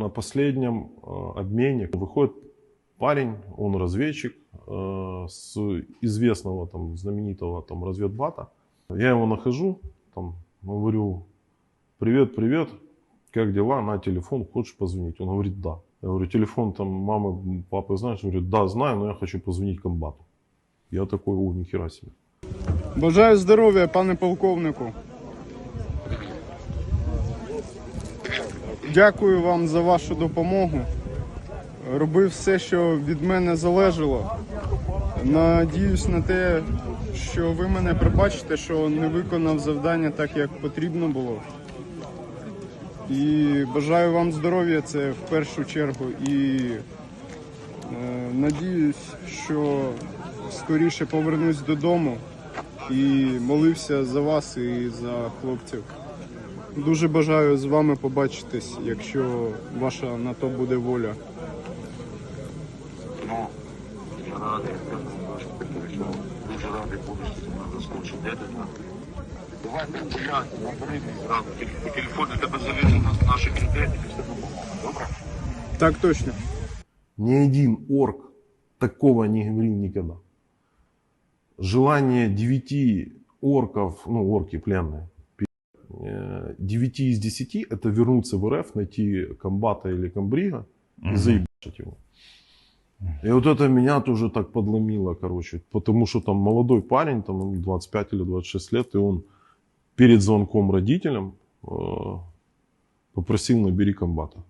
На последнем э, обмене выходит парень, он разведчик э, с известного там знаменитого там разведбата. Я его нахожу, там говорю, привет, привет, как дела, на телефон, хочешь позвонить? Он говорит, да. Я говорю, телефон там мамы, папы знаешь? Он говорит, да, знаю, но я хочу позвонить комбату. Я такой, о, нихера себе. Бажаю здоров'я, пане полковнику. Дякую вам за вашу допомогу. Робив все, що від мене залежало. Надіюсь на те, що ви мене пробачите, що не виконав завдання так, як потрібно було. І бажаю вам здоров'я, це в першу чергу. І е, надіюсь, що скоріше повернусь додому і молився за вас і за хлопців. Дуже бажаю з вами побачитись, якщо ваша на то буде воля. Ну, я радий. Дуже радий буду, що ти мене заскочив. Де ти там? Давайте гуляти, набери мені зразу. По телефону тебе завезу на наші кредити, все допомогу. Добре? Так точно. Ни один орк такого не говорил никогда. Желание девяти орков, ну, орки пленные, пи***, э, девяти из десяти это вернуться в РФ, найти комбата или комбрига и заебашить его. И вот это меня тоже так подломило, короче, потому что там молодой парень, там ему 25 или 26 лет, и он перед звонком родителям э, попросил набери комбата.